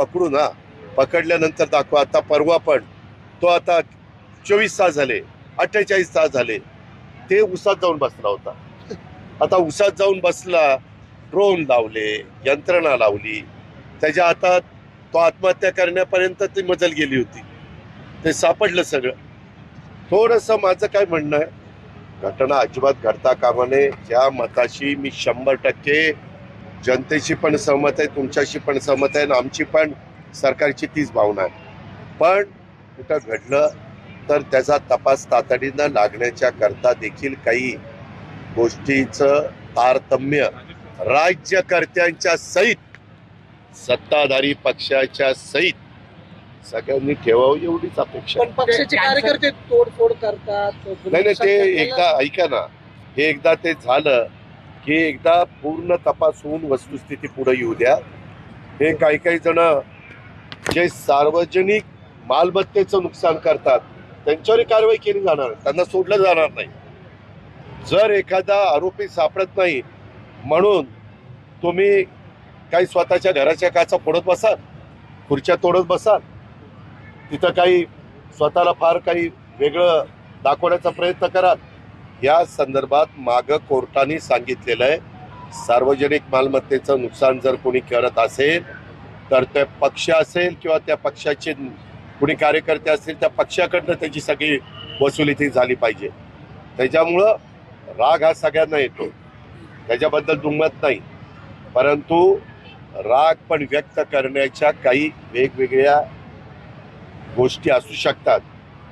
पकडू ना पकडल्यानंतर दाखवा आता परवा पण. तो आता चोवीस तास झाले अठ्ठेचाळीस तास झाले. ते उसात जाऊन बसला होता. आता उसात जाऊन बसला ड्रोन लावले यंत्रणा लावली. त्याच्या आता तो आत्महत्या करण्यापर्यंत ती मजल गेली होती. ते सापडलं सगळं. थोडंसं माझं काय म्हणणं आहे? घटना अजिबात घडता कामा नये. ज्या मताशी मी शंभर टक्के जनतेशी पण सहमत आहे तुमच्याशी पण सहमत आहे आणि आमची पण सरकारची तीच भावना आहे. पण कुठं घडलं तर त्याचा तपास तातडीनं लागण्याच्या करता देखील काही गोष्टीचं तारतम्य राज्यकर्त्यांच्या सहित सत्ताधारी पक्षाच्या सहित सगळ्यांनी ठेवावं एवढीच अपेक्षा आहे. पण पक्षाचे कार्यकर्ते तोडफोड करतात नाही नाही ते एकदा ऐका ना हे एकदा ते झालं की एकदा पूर्ण तपास होऊन वस्तुस्थिती पुढे येऊ द्या. हे काही काही जण जे सार्वजनिक मालमत्तेचं नुकसान करतात त्यांच्यावर कारवाई केली जाणार त्यांना सोडलं जाणार नाही. जर एखादा आरोपी सापडत नाही म्हणून तुम्ही काही स्वतःच्या घराच्या काचा फोडत बसाल खुर्च्या तोडत बसाल तिथं काही स्वतःला फार काही वेगळं दाखवण्याचा प्रयत्न कराल या संदर्भात मागं कोर्टाने सांगितलेलं आहे. सार्वजनिक मालमत्तेचं नुकसान जर कोणी करत असेल तर ते पक्ष असेल किंवा त्या पक्षाचे कुणी कार्यकर्ते असतील त्या पक्षाकडनं त्याची सगळी वसुली ती झाली पाहिजे. त्याच्यामुळं राग हा सगळ्यांना येतो. त्याच्याबद्दल दुमत नाही. परंतु राग पण व्यक्त करण्याच्या काही वेगवेगळ्या गोष्टी असू शकतात.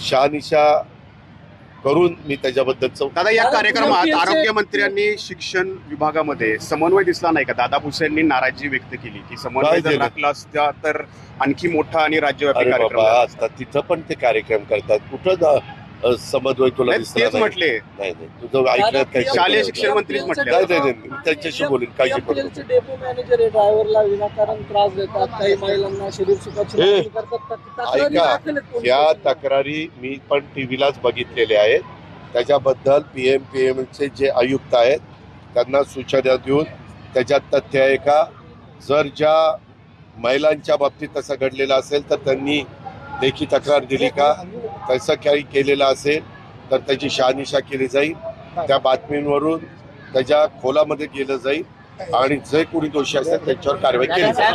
शहानिशा करून मी त्याच्याबद्दलचं दादा या कार्यक्रमात आरोग्यमंत्र्यांनी शिक्षण विभागामध्ये समन्वय दिसला नाही का? दादा भुसेंनी नाराजी व्यक्त केली की समन्वय जर? राखला असता तर आणखी मोठा आणि राज्यव्यापी कार्यक्रम आता तिथं पण ते कार्यक्रम करतात. कुठं समन्वय तुला नाही, दिसला तेच नाही. म्हटले. नाही नाही. तुझं ऐकण्यात काही शालेय शिक्षण. मंत्रीच म्हटले. नाही नाही नाही मी त्यांच्याशी बोलेन. काळजी करू डेपो मॅनेजर आहे ड्रायव्हरला विनाकारण त्रास देतात काही महिलांना शरीर सुखाची ए, मागणी करतात. तक- तक्रारी ऐका, दाखल आहेत पोलीस या. तक्रारी मी पण टीव्हीलाच बघितलेल्या आहेत. त्याच्याबद्दल पी एम पी एमचे जे आयुक्त आहेत त्यांना सूचना देऊन त्याच्यात तथ्य आहे का? जर ज्या महिलांच्या बाबतीत तसं घडलेलं असेल तर त्यांनी लेखी तक्रार दिली का? तसं काही केलेलं असेल तर त्याची शहानिशा केली जाईल. त्या बातमींवरून त्याच्या खोलामध्ये गेलं जाईल आणि जे कोणी दोषी असेल त्यांच्यावर कारवाई केली जाईल.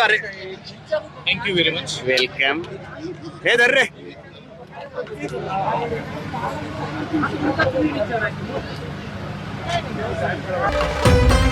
अरे. थँक्यू व्हेरी मच वेलकम हे धर रे. Thank